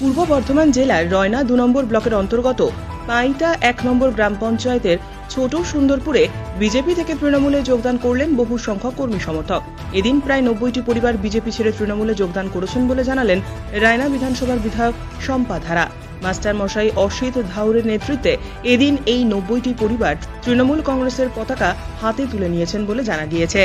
পূর্ব বর্ধমান জেলার রয়না দু নম্বর ব্লকের অন্তর্গত পাইটা এক নম্বর গ্রাম পঞ্চায়েতের ছোট সুন্দরপুরে বিজেপি থেকে তৃণমূলে যোগদান করলেন বহু সংখ্যক কর্মী সমর্থক। এদিন প্রায় নব্বইটি পরিবার বিজেপি ছেড়ে তৃণমূলে যোগদান করেছেন বলে জানালেন রায়না বিধানসভার বিধায়ক শম্পা ধারা। মাস্টার মশাই অসিত ধাউরের নেতৃত্বে এদিন এই নব্বইটি পরিবার তৃণমূল কংগ্রেসের পতাকা হাতে তুলে নিয়েছেন বলে জানা গিয়েছে।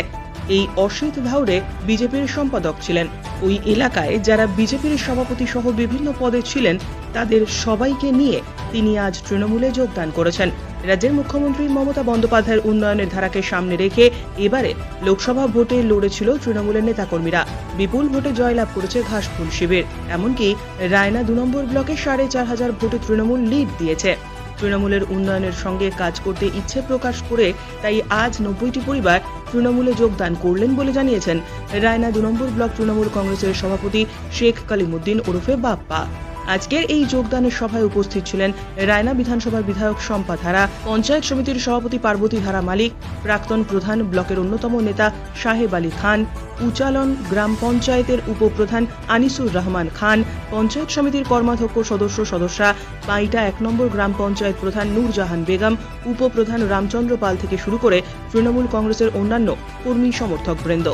এই অসিত ধাউরে বিজেপির সম্পাদক ছিলেন। ওই এলাকায় যারা বিজেপির সভাপতি সহ বিভিন্ন পদে ছিলেন, তাদের সবাইকে নিয়ে তিনি আজ তৃণমূলে যোগদান করেছেন। রাজ্যের মুখ্যমন্ত্রী মমতা বন্দ্যোপাধ্যায়ের উন্নয়নের ধারাকে সামনে রেখে এবারে লোকসভা ভোটে লড়েছিল তৃণমূলের নেতাকর্মীরা। বিপুল ভোটে জয়লাভ করেছে ঘাসফুল শিবির। এমনকি রায়না দু নম্বর ব্লকে সাড়ে চার হাজার ভোটে তৃণমূল লিড দিয়েছে। তৃণমূলের উন্নয়নের সঙ্গে কাজ করতে ইচ্ছে প্রকাশ করে তাই আজ নব্বইটি পরিবার তৃণমূলে যোগদান করলেন বলে জানিয়েছেন। রায়না দু নম্বর ব্লক তৃণমূল কংগ্রেসের সভাপতি শেখ কালিমুদ্দিন ওরফে বাপ্পা। আজকের এই যোগদানের সভায় উপস্থিত ছিলেন রায়না বিধানসভার বিধায়ক শম্পা ধারা, পঞ্চায়েত সমিতির সভাপতি পার্বতী ধারা মালিক, প্রাক্তন প্রধান ব্লকের অন্যতম নেতা সাহেব আলী খান, উচালন গ্রাম পঞ্চায়েতের উপপ্রধান আনিসুর রহমান খান, পঞ্চায়েত সমিতির কর্মাধ্যক্ষ সদস্য সদস্যা পাইটা এক নম্বর গ্রাম পঞ্চায়েত প্রধান নূরজাহান বেগম, উপপ্রধান রামচন্দ্র পাল থেকে শুরু করে তৃণমূল কংগ্রেসের অন্যান্য কর্মী সমর্থক বৃন্দ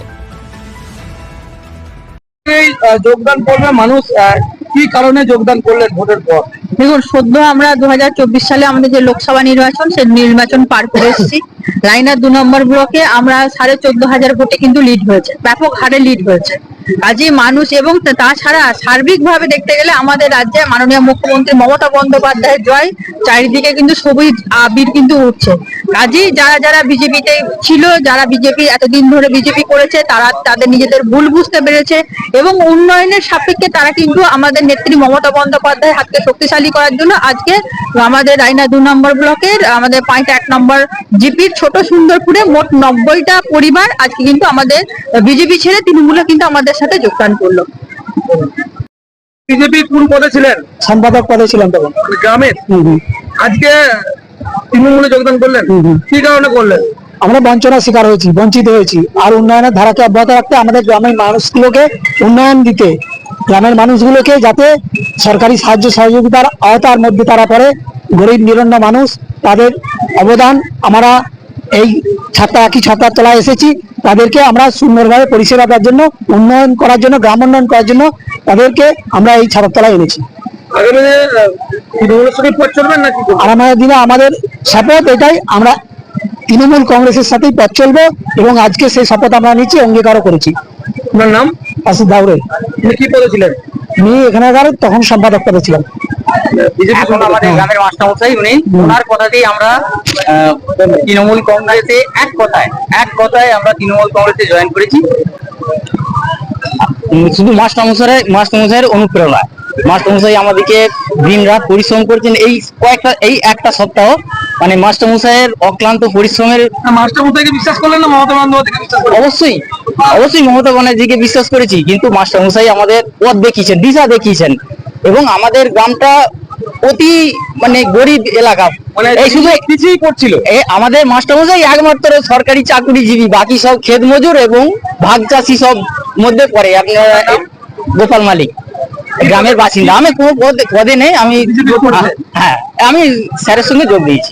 যোগদান করবে মানুষ কি কারণে যোগদান করলেন ভোটের পর? দেখুন, সদ্য আমরা দু সালে আমাদের যে লোকসভা নির্বাচন, সেই নির্বাচন পার করে এসেছি। লাইনার দু নম্বর ব্লকে আমরা সাড়ে চোদ্দ হাজার ভোটে কিন্তু লিড হয়েছে, ব্যাপক হারে লিড হয়েছে। কাজে মানুষ এবং তাছাড়া সার্বিকভাবে দেখতে গেলে আমাদের রাজ্যে মাননীয় মুখ্যমন্ত্রী মমতা বন্দ্যোপাধ্যায়ের জয়, চারিদিকে কিন্তু সবুজ আবির কিন্তু উঠছে। কাজেই যারা যারা বিজেপিতে ছিল যারা বিজেপি এতদিন ধরে বিজেপি করেছে তারা তাদের নিজেদের ভুল বুঝতে পেরেছে এবং উন্নয়নের সাপেক্ষে তারা কিন্তু আমাদের নেত্রী মমতা বন্দ্যোপাধ্যায় হাতকে শক্তিশালী করার জন্য আজকে আমাদের রায়না দু নম্বর ব্লকের আমাদের পাঁচটা এক নম্বর জিপির ছোট সুন্দরপুরে মোট নব্বইটা পরিবার আজকে কিন্তু আমাদের বিজেপি ছেড়ে তৃণমূলে কিন্তু আমাদের সাথে যোগদান করল। বিজেপি কোন পদে ছিলেন? সম্পাদক পদে ছিলেন তখন। গ্রামের আজকে তৃণমূলে যোগদান করলেন? কি কারণে করলেন? আমরা বঞ্চনার শিকার হয়েছি বঞ্চিত হয়েছি। আর উন্নয়নের ধারাকে অব্যাহত রাখতে আমাদের গ্রামের মানুষগুলোকে উন্নয়ন দিতে গ্রামের মানুষগুলোকে যাতে সরকারি সাহায্য সহযোগিতার আওতার মধ্যে তারা পড়ে গরিব নিরন্ন মানুষ তাদের অবদান আমরা এই ছাত্র একই ছাত্রার তলায় এসেছি তাদেরকে আমরা সুন্দরভাবে পরিষেবা দেওয়ার জন্য উন্নয়ন করার জন্য গ্রাম উন্নয়ন করার জন্য তাদেরকে আমরা এই ছাত্রতলায় এনেছি। আগামী দিনে আহ, তৃণমূলের সঙ্গে পথ চলবেন নাকি আমাদের দিনে আমাদের শপথ এটাই আমরা তৃণমূল কংগ্রেসের সাথেই পথ চলবো এবং আজকে সেই শপথ আমরা নিচ্ছি অঙ্গীকারও করেছি। আপনার নাম? আসিফ দাউরে আপনি কি পদে ছিলেন আমি এখানকার তখন সম্পাদক পদে ছিলাম এখন আমাদের গ্রামের মাস্টারমশাই উনি ওনার কথাতেই আমরা আহ, তৃণমূল কংগ্রেসে এক কথায় এক কথায় আমরা তৃণমূল কংগ্রেসে জয়েন করেছি। শুধু মাস্টারমশাই মাস্টারমশাইয়ের অনুপ্রেরণা মাস্টারমশাই আমাদেরকে দিন রাত পরিশ্রম করছেন। এই কয়েকটা এই একটা সপ্তাহ মানে মাস্টারমশাইয়ের অক্লান্ত পরিশ্রমের মাস্টার মশাইকে বিশ্বাস করলেন না মমতা বন্দ্যোপাধ্যায়কে অবশ্যই অবশ্যই মমতা ব্যানার্জিকে বিশ্বাস করেছি কিন্তু মাস্টারমশাই আমাদের পথ দেখিয়েছেন দিশা দেখিয়েছেন। এবং আমাদের গ্রামটা অতি মানে গরিব এলাকা। মানে এই শুধু কিছুই করছিল। এ আমাদের মাস্টারমশাই একমাত্র সরকারি চাকরিজীবী বাকি সব ক্ষেত মজুর এবং ভাগ চাষি সব মধ্যে পড়ে আপনার গোপাল মালিক। গ্রামের বাসিন্দা। আমি কোনো পদ- পদে নেই আমি হ্যাঁ আমি স্যারের সঙ্গে যোগ দিয়েছি।